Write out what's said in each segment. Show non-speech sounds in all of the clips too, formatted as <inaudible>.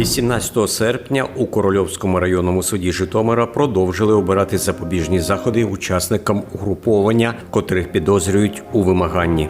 18 серпня у Корольовському районному суді Житомира продовжили обирати запобіжні заходи учасникам угруповання, котрих підозрюють у вимаганні.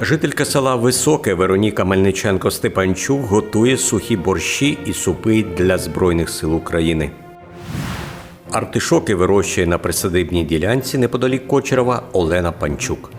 Жителька села Високе Вероніка Мельниченко Степанчук готує сухі борщі і супи для Збройних сил України. Артишоки вирощує на присадибній ділянці неподалік Кочерова Олена Панчук.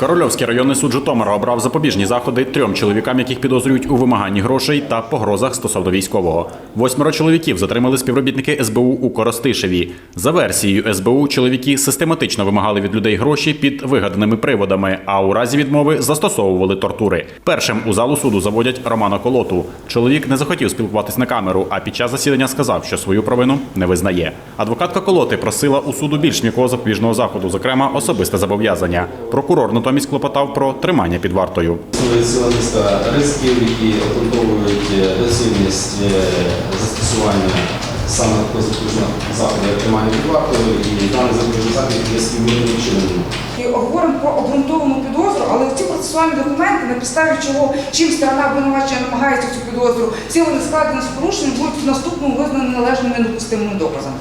Корольовський районний суд Житомира обрав запобіжні заходи трьом чоловікам, яких підозрюють у вимаганні грошей та погрозах стосовно військового. Восьмеро чоловіків затримали співробітники СБУ у Коростишеві. За версією СБУ, чоловіки систематично вимагали від людей гроші під вигаданими приводами, а у разі відмови застосовували тортури. Першим у залу суду заводять Романа Колоту. Чоловік не захотів спілкуватись на камеру, а під час засідання сказав, що свою провину не визнає. Адвокатка Колоти просила у суду більш м'якого запобіжного заходу, зокрема особисте зобов'язання. Прокурор натомість клопотав про тримання під вартою. Ціла низка ризиків, які обґрунтовують е, доцільність е, застосування саме запобіжного заходу тримання під вартою, і даний запобіжний захід є співмірним чином. І говоримо про обґрунтовану підозру, але ці процесуальні документи, на підставі чого чим сторона обвинувачення намагається цю підозру, всі вони складені з порушенням, будуть в наступному визнані належними і недопустимими доказами.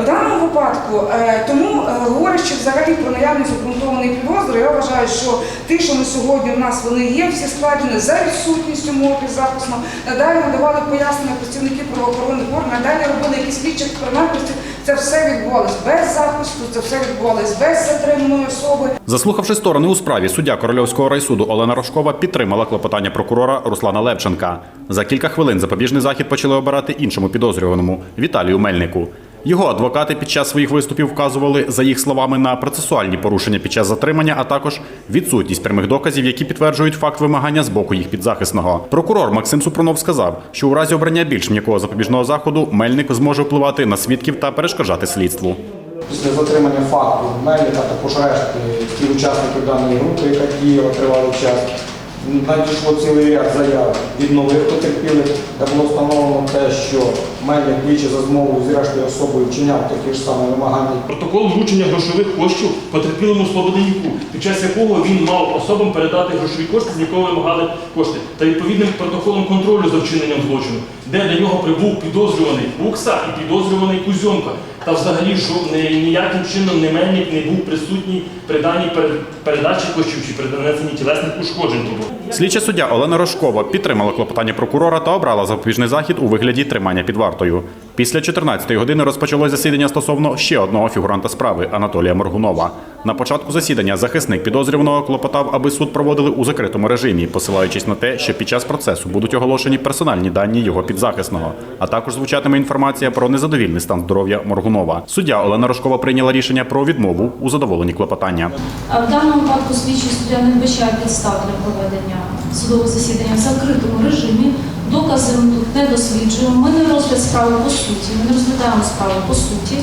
В даному випадку, е, тому е, говорячи взагалі про наявність обґрунтованої підозри, я вважаю, що ті, що на сьогодні в нас вони є, всі складені за відсутністю мови підзахисного, надалі надавали пояснення працівники правоохоронних органів, надалі робили якісь слідчі експерименти. Це все відбувалось без захисту, це все відбувалось без затриманої особи. Заслухавши сторони у справі, суддя Корольовського райсуду Олена Рожкова підтримала клопотання прокурора Руслана Левченка. За кілька хвилин запобіжний захід почали обирати іншому підозрюваному Віталію Мельнику. Його адвокати під час своїх виступів вказували, за їх словами, на процесуальні порушення під час затримання, а також відсутність прямих доказів, які підтверджують факт вимагання з боку їх підзахисного. Прокурор Максим Супрунов сказав, що у разі обрання більш м'якого запобіжного заходу Мельник зможе впливати на свідків та перешкоджати слідству. Після затримання факту Мельника також решти ті учасників даної групи, яка діяла тривалий час, надійшло цілий ряд заяв від нових потерпілих, де було встановлено те, що Мельник двічі за змовою з рештою особою вчиняв такі ж самі вимагання. Протокол вручення грошових коштів потерпілому Слободенюку, під час якого він мав особам передати грошові кошти, з якого вимагали кошти, та відповідним протоколом контролю за вчиненням злочину, де до нього прибув підозрюваний Букса і підозрюваний Кузьомка. Та взагалі ніяким чином не Мельник не був присутній при даній перед- передачі коштів чи при донесенні тілесних ушкоджень. Слідча суддя Олена Рожкова підтримала клопотання прокурора та обрала запобіжний захід у вигляді тримання під вартою. Після 14-ї години розпочалось засідання стосовно ще одного фігуранта справи Анатолія Моргунова. На початку засідання захисник підозрюваного клопотав, аби суд проводили у закритому режимі, посилаючись на те, що під час процесу будуть оголошені персональні дані його підзахисного, а також звучатиме інформація про незадовільний стан здоров'я Моргунова. Суддя Олена Рожкова прийняла рішення про відмову у задоволенні клопотання. В даному випадку слідчий суддя не вбачає підстав для проведення судового засідання в закритому режимі. Докази ми тут не досліджуємо. Ми не розгляд справи по суті, ми не розглядаємо справу по суті.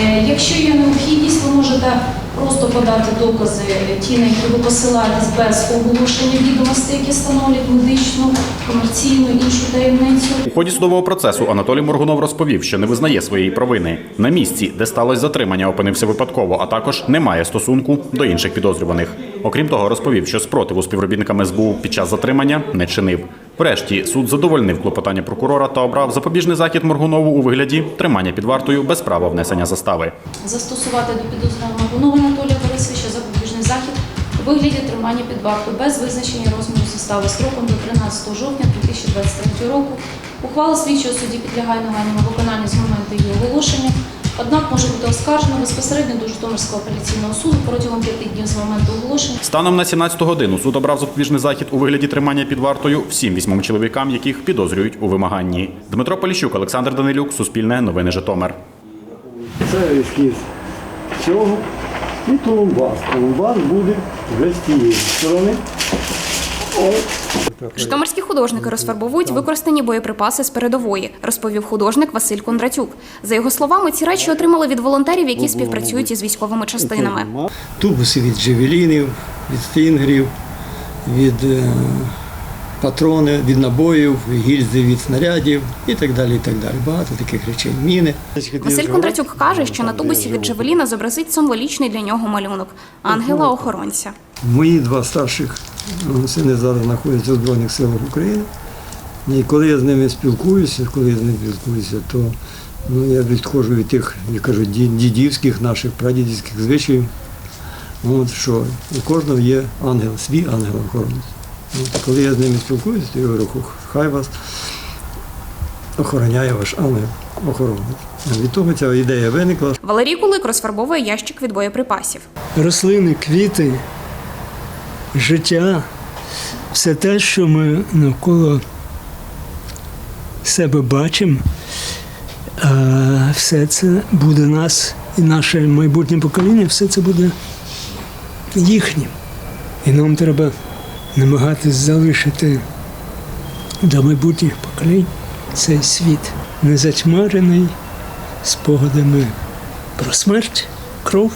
Е, Якщо є необхідність, ви можете просто подати докази, е, ті, на які ви посилаєтесь без оголошення відомостей, які становлять медичну, комерційну іншу таємницю. У ході судового процесу Анатолій Моргунов розповів, що не визнає своєї провини. На місці, де сталося затримання, опинився випадково, а також не має стосунку до інших підозрюваних. Окрім того, розповів, що спротиву співробітникам СБУ під час затримання не чинив. Врешті суд задовольнив клопотання прокурора та обрав запобіжний захід Моргунову у вигляді тримання під вартою без права внесення застави. застосувати до підозрюваного Моргунова Анатолія Борисовича запобіжний захід у вигляді тримання під вартою без визначення розміру застави строком до 13 жовтня 2023 року. Ухвала слідчого судді підлягає негайному виконанню з моменту її оголошення. Однак може бути оскаржено безпосередньо до Житомирського апеляційного суду протягом п'яти днів з моменту оголошення. Станом на 17 годину суд обрав запобіжний захід у вигляді тримання під вартою всім вісьмом чоловікам, яких підозрюють у вимаганні. Дмитро Поліщук, Олександр Данилюк, Суспільне новини Житомир. Це ескіз цього і тулумбас. Тулумбас буде з тієї сторони. Житомирські художники розфарбовують використані боєприпаси з передової, розповів художник Василь Кондратюк. За його словами, ці речі отримали від волонтерів, які співпрацюють із військовими частинами. Тубуси від джевелінів, від стінгерів, від е, патрони, від набоїв, гільзи від снарядів і так далі. і так далі. Багато таких речей. Міни. Василь Кондратюк каже, що на тубусі від Джавеліна зобразить символічний для нього малюнок ангела-охоронця. Мої два старших сини зараз знаходяться у Збройних силах України. І коли я з ними спілкуюся, коли я з ними спілкуюся, то ну, я відходжу від тих, я кажу, дідівських наших прадідівських звичаїв. От, що у кожного є ангел, свій ангел-охоронець. Коли я з ними спілкуюся, то я говорю, хай вас охороняє ваш ангел-охоронець. Від того ця ідея виникла. Валерій Кулик розфарбовує ящик від боєприпасів. рослини, квіти, життя, все те, що ми навколо себе бачимо, все це буде нас і наше майбутнє покоління, все це буде їхнім. І нам треба намагатись залишити для майбутніх поколінь цей світ не затьмарений спогадами про смерть, кров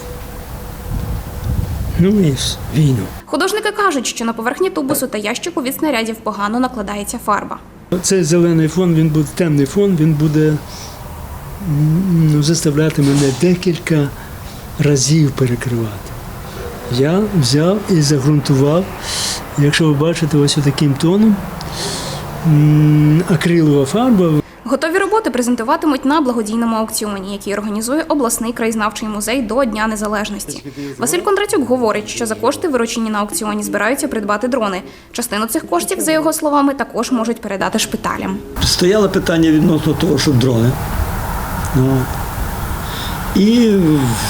Ну і війну. Художники кажуть, що на поверхні тубусу та ящику від снарядів погано накладається фарба. Цей зелений фон, він буде темний фон, він буде ну, заставляти мене декілька разів перекривати. Я взяв і загрунтував, якщо ви бачите, ось таким тоном. Акрилова фарба, Готові роботи презентуватимуть на благодійному аукціоні, який організує обласний краєзнавчий музей до Дня Незалежності. Василь Кондратюк говорить, що за кошти, виручені на аукціоні, збираються придбати дрони. Частину цих коштів, за його словами, також можуть передати шпиталям. Стояло питання відносно того, що дрони. І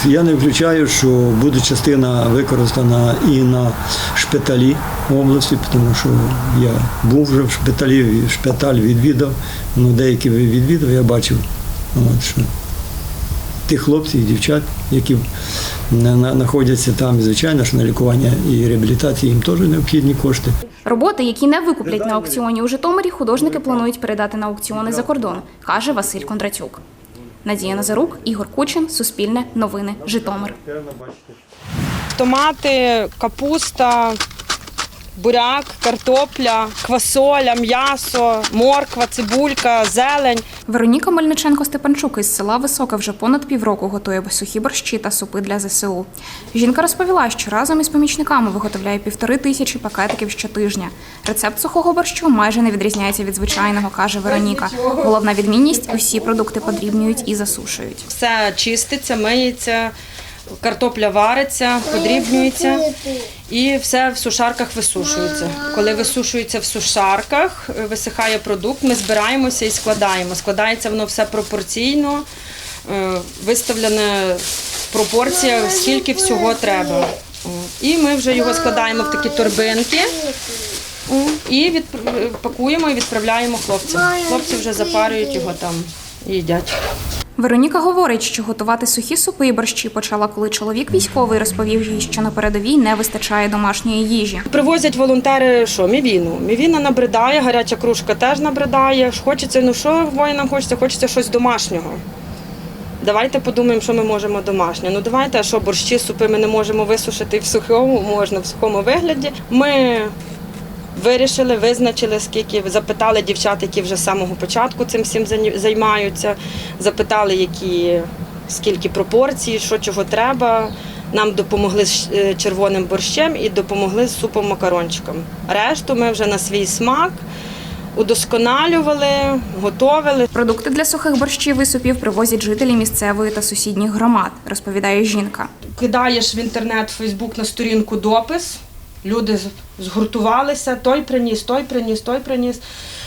я не включаю, що буде частина використана і на шпиталі області, тому що я був вже в шпиталі, шпиталь відвідав, ну деякі відвідав, я бачив, от, що тих хлопців і дівчат, які на- на- знаходяться там, звичайно, що на лікування і реабілітації їм теж необхідні кошти. Роботи, які не викуплять на аукціоні у Житомирі, художники планують передати на аукціони за кордон, каже Василь Кондратюк. Надія Назарук, Ігор Кучин, Суспільне, Новини, Житомир. томати, капуста, буряк, картопля, квасоля, м'ясо, морква, цибулька, зелень. Вероніка Мельниченко Степанчук із села Висока вже понад півроку готує сухі борщі та супи для ЗСУ. Жінка розповіла, що разом із помічниками виготовляє півтори тисячі пакетиків щотижня. Рецепт сухого борщу майже не відрізняється від звичайного, каже Вероніка. Головна відмінність усі продукти подрібнюють і засушують. Все чиститься, миється, картопля вариться, подрібнюється і все в сушарках висушується. Коли висушується в сушарках, е, висихає продукт, ми збираємося і складаємо. Складається воно все пропорційно, е, виставлена пропорція, скільки всього треба. І ми вже його складаємо в такі торбинки. І відп- пакуємо і відправляємо хлопцям. Хлопці вже запарюють його там і їдять. Вероніка говорить, що готувати сухі супи і борщі почала, коли чоловік військовий розповів їй, що на передовій не вистачає домашньої їжі. Привозять волонтери, що мівіну. Мівіна набридає, гаряча кружка теж набридає. Хочеться, ну що воїнам хочеться? Хочеться щось домашнього. Давайте подумаємо, що ми можемо домашнє. Ну давайте, що борщі, супи ми не можемо висушити в сухому, можна в сухому вигляді. Ми вирішили, визначили, скільки запитали дівчат, які вже з самого початку цим всім займаються. Запитали, які скільки пропорцій, що чого треба. Нам допомогли з е, червоним борщем і допомогли з супом макарончиком. Решту ми вже на свій смак удосконалювали, готовили. Продукти для сухих борщів і супів привозять жителі місцевої та сусідніх громад, розповідає жінка. кидаєш в інтернет, в Фейсбук на сторінку допис. Люди згуртувалися, той приніс, той приніс, той приніс.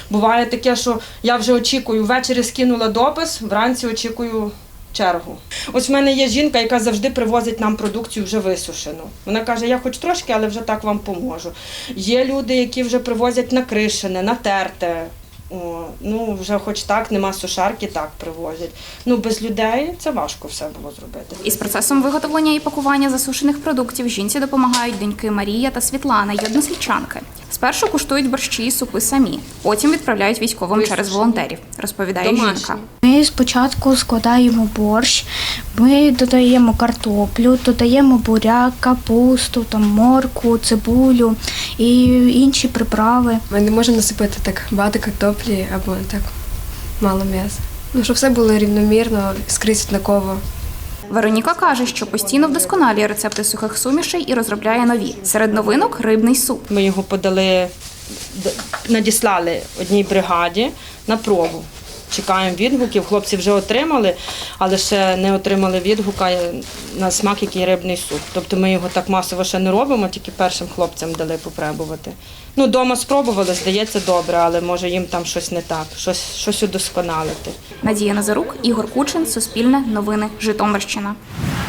Буває таке, що я вже очікую, ввечері скинула допис, вранці очікую чергу. Ось в мене є жінка, яка завжди привозить нам продукцію вже висушену. Вона каже, я хоч трошки, але вже так вам поможу. Є люди, які вже привозять накришене, натерте. О, ну, вже хоч так, нема сушарки, так привозять. Ну, без людей це важко все було зробити. Із процесом виготовлення і пакування засушених продуктів жінці допомагають доньки Марія та Світлана, й односельчанки. Спершу куштують борщі і супи самі, потім відправляють військовим через волонтерів, розповідає Домашні. жінка. Ми спочатку складаємо борщ, ми додаємо картоплю, додаємо буряк, капусту, там, морку, цибулю і інші приправи. Ми не можемо насипати так багато картоплі або так мало м'яса. Ну, щоб все було рівномірно, скрізь однаково. Вероніка каже, що постійно вдосконалює рецепти сухих сумішей і розробляє нові. Серед новинок рибний суп. Ми його подали надіслали одній бригаді на пробу. Чекаємо відгуків. Хлопці вже отримали, але ще не отримали відгука на смак, який рибний суп. Тобто ми його так масово ще не робимо, тільки першим хлопцям дали попробувати. Ну, Дома спробували, здається, добре, але може їм там щось не так, щось, щось удосконалити. Надія Назарук, Ігор Кучин, Суспільне, Новини, Житомирщина.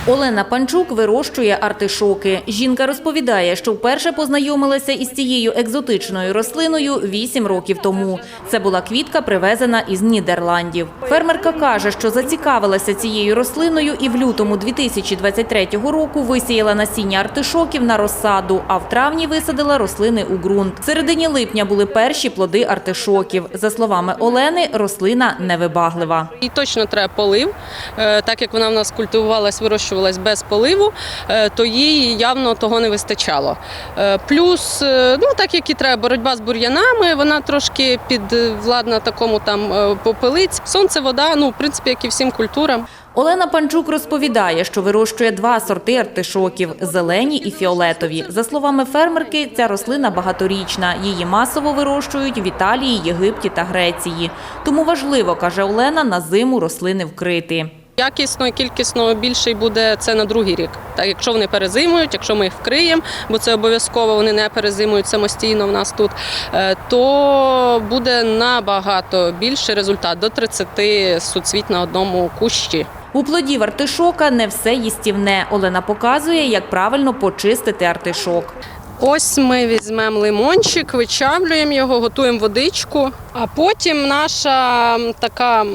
Олена Панчук вирощує артишоки. Жінка розповідає, що вперше познайомилася із цією екзотичною рослиною вісім років тому. Це була квітка, привезена із Нідерландів. Фермерка каже, що зацікавилася цією рослиною і в лютому 2023 року висіяла насіння артишоків на розсаду, а в травні висадила рослини у ґрунт. В середині липня були перші плоди артишоків. За словами Олени, рослина невибаглива. І точно треба полив, Е, так як вона в нас культивувалась, вирощувалась без поливу, е, то їй явно того не вистачало. Е, Плюс, е, ну так як і треба, боротьба з бур'янами, вона трошки підвладна такому там попелиць. Сонце, вода, ну в принципі, як і всім культурам. Олена Панчук розповідає, що вирощує два сорти артишоків – зелені і фіолетові. За словами фермерки, ця рослина багаторічна. Її масово вирощують в Італії, Єгипті та Греції. Тому важливо, каже Олена, на зиму рослини вкрити. Якісно і кількісно більший буде це на другий рік. Так, якщо вони перезимують, якщо ми їх вкриємо, бо це обов'язково вони не перезимують самостійно в нас тут, е, то буде набагато більший результат до 30 суцвіт на одному кущі. У плодів артишока не все їстівне. Олена показує, як правильно почистити артишок. Ось ми візьмемо лимончик, вичавлюємо його, готуємо водичку, а потім наша така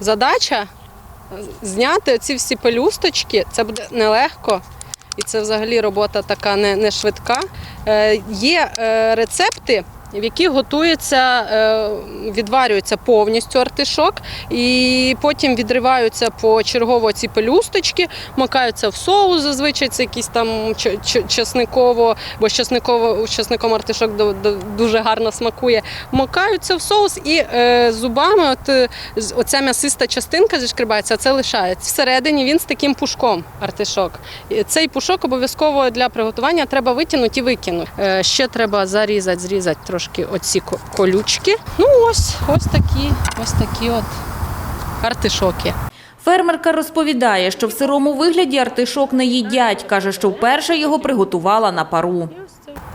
задача зняти ці всі пелюсточки. Це буде нелегко. І це взагалі робота така не, не швидка. Е, є е, рецепти, в яких готується, е, відварюється повністю артишок, і потім відриваються почергово ці пелюсточки, макаються в соус, зазвичай це якийсь там чесниково, бо чесниково, чесником артишок дуже гарно смакує. Макаються в соус і е, зубами, от, оця м'ясиста частинка зішкрібається, а це лишається. Всередині він з таким пушком артишок. Цей пушок обов'язково для приготування треба витягнути і викинути. Е, ще треба зарізати, зрізати трошки оці колючки. Ну ось, ось такі, ось такі от артишоки. Фермерка розповідає, що в сирому вигляді артишок не їдять. Каже, що вперше його приготувала на пару.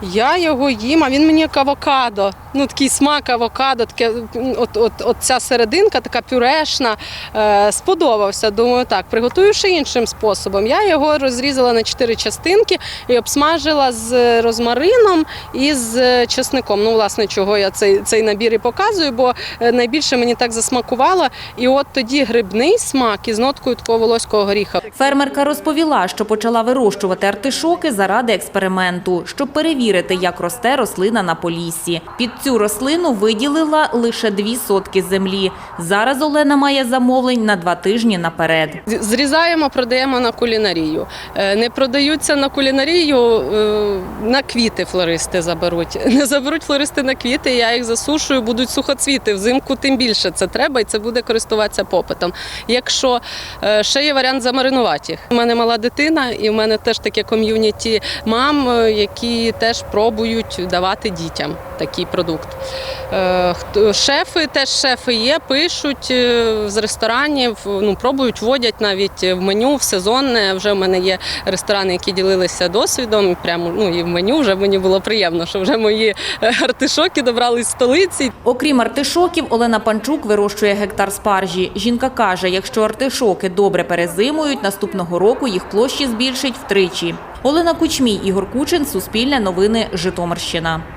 Я його їм, а він мені як авокадо. Ну, такий смак авокадо, таке, от, от, от ця серединка, така пюрешна, е, сподобався. Думаю, так, приготую ще іншим способом. Я його розрізала на чотири частинки і обсмажила з розмарином і з чесником. Ну, власне, чого я цей, цей набір і показую, бо е, найбільше мені так засмакувало. І от тоді грибний смак із ноткою такого волоського горіха. Фермерка розповіла, що почала вирощувати артишоки заради експерименту, щоб перевірити, як росте рослина на поліссі. Під цю рослину виділила лише дві сотки землі. Зараз Олена має замовлень на два тижні наперед. Зрізаємо, продаємо на кулінарію. Е, Не продаються на кулінарію, е, на квіти флористи заберуть. <laughs> Не заберуть флористи на квіти, я їх засушую, будуть сухоцвіти. Взимку тим більше це треба і це буде користуватися попитом. Якщо е, ще є варіант замаринувати їх. У мене мала дитина, і в мене теж таке ком'юніті мам, які теж пробують давати дітям такий продукт. Е, Шефи теж шефи є, пишуть е, з ресторанів, ну пробують, вводять навіть в меню в сезонне. Вже в мене є ресторани, які ділилися досвідом. Прямо ну і в меню вже мені було приємно, що вже мої е, артишоки добрали з столиці. Окрім артишоків, Олена Панчук вирощує гектар спаржі. Жінка каже, якщо артишоки добре перезимують, наступного року їх площі збільшить втричі. Олена Кучмій, Ігор Кучин, Суспільне новини, Житомирщина.